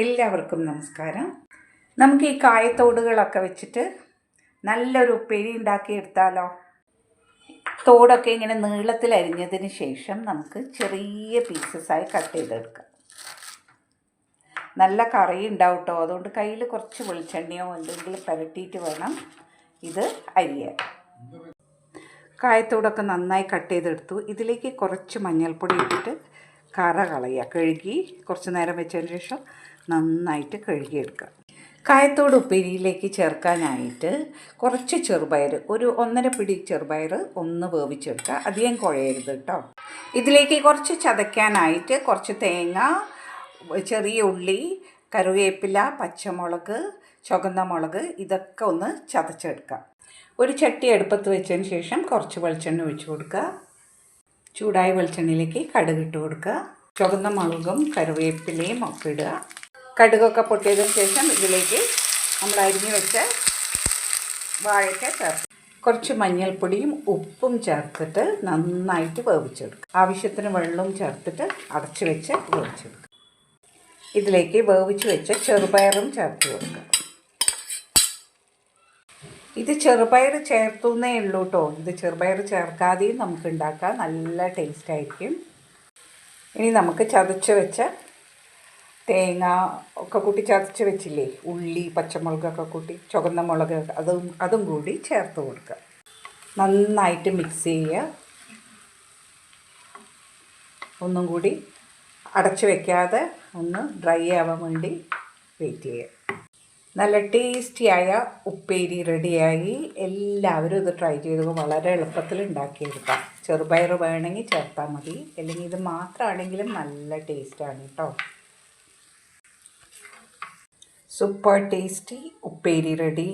എല്ലാവർക്കും നമസ്കാരം. നമുക്ക് ഈ കായത്തോടുകളൊക്കെ വെച്ചിട്ട് നല്ലൊരു ഉപ്പേരി ഉണ്ടാക്കിയെടുത്താലോ? തോടൊക്കെ ഇങ്ങനെ നീളത്തിൽ അരിഞ്ഞതിന് ശേഷം നമുക്ക് ചെറിയ പീസസായി കട്ട് ചെയ്തെടുക്കാം. നല്ല കറി ഉണ്ടാവും കേട്ടോ അതുകൊണ്ട് കയ്യിൽ കുറച്ച് വെളിച്ചെണ്ണയോ എന്തെങ്കിലും പുരട്ടിയിട്ട് വേണം ഇത് അരിയാൻ. കായത്തോടൊക്കെ നന്നായി കട്ട് ചെയ്തെടുത്തു. ഇതിലേക്ക് കുറച്ച് മഞ്ഞൾപ്പൊടി ഇട്ടിട്ട് കറ കളയുക. കഴുകി കുറച്ച് നേരം വെച്ചതിന് ശേഷം നന്നായിട്ട് കഴുകിയെടുക്കുക. കായത്തോട് ഉപ്പേരിയിലേക്ക് ചേർക്കാനായിട്ട് കുറച്ച് ചെറുപയർ ഒരു ഒന്നര പിടി ചെറുപയർ ഒന്ന് വേവിച്ചെടുക്കുക. അധികം കുഴയരുത് കേട്ടോ. ഇതിലേക്ക് കുറച്ച് ചതയ്ക്കാനായിട്ട് കുറച്ച് തേങ്ങ ചെറിയ ഉള്ളി കറിവേപ്പില പച്ചമുളക് ചുവന്ന മുളക് ഇതൊക്കെ ഒന്ന് ചതച്ചെടുക്കുക. ഒരു ചട്ടി അടുപ്പത്ത് വെച്ചതിന് ശേഷം കുറച്ച് വെളിച്ചെണ്ണ ഒഴിച്ചു കൊടുക്കുക. ചൂടായ വെളിച്ചെണ്ണയിലേക്ക് കടുകിട്ട് കൊടുക്കുക. ചുവന്ന മുളകും കറിവേപ്പിലയും ഒക്കെ ഇടുക. കടുകൊക്കെ പൊട്ടിയതിന് ശേഷം ഇതിലേക്ക് നമ്മൾ അരിഞ്ഞു വെച്ച വാഴയ്ക്ക ചേർത്ത്. കുറച്ച് മഞ്ഞൾപ്പൊടിയും ഉപ്പും ചേർത്തിട്ട് നന്നായിട്ട് വേവിച്ചെടുക്കുക. ആവശ്യത്തിന് വെള്ളവും ചേർത്തിട്ട് അടച്ചു വെച്ച് വേവിച്ചെടുക്കുക. ഇതിലേക്ക് വേവിച്ച് വെച്ച ചെറുപയറും ചേർത്ത് കൊടുക്കുക. ഇത് ചെറുപയർ ചേർത്തുന്നേ ഉള്ളൂ കേട്ടോ ഇത് ചെറുപയർ ചേർക്കാതെയും നമുക്ക് ഉണ്ടാക്കാം നല്ല ടേസ്റ്റ് ആയിരിക്കും. ഇനി നമുക്ക് ചതച്ച് വെച്ച തേങ്ങ ഒക്കെ കൂട്ടി ചതച്ച് വെച്ചില്ലേ? ഉള്ളി പച്ചമുളകൊക്കെ കൂട്ടി ചുവന്ന മുളക് അതും അതും കൂടി ചേർത്ത് കൊടുക്കുക. നന്നായിട്ട് മിക്സ് ചെയ്യുക. ഒന്നും കൂടി അടച്ചു വെക്കാതെ ഒന്ന് ഡ്രൈ ആവാൻ വേണ്ടി വെയിറ്റ് ചെയ്യുക. നല്ല ടേസ്റ്റിയായ ഉപ്പേരി റെഡിയായി എല്ലാവരും ഇത് ട്രൈ ചെയ്ത് വളരെ എളുപ്പത്തിൽ ഉണ്ടാക്കിയെടുക്കാം. ചെറുപയർ വേണമെങ്കിൽ ചേർത്താൽ മതി. അല്ലെങ്കിൽ ഇത് മാത്രമാണെങ്കിലും നല്ല ടേസ്റ്റാണ് കേട്ടോ. സൂപ്പർ ടേസ്റ്റി ഉപ്പേരി റെഡി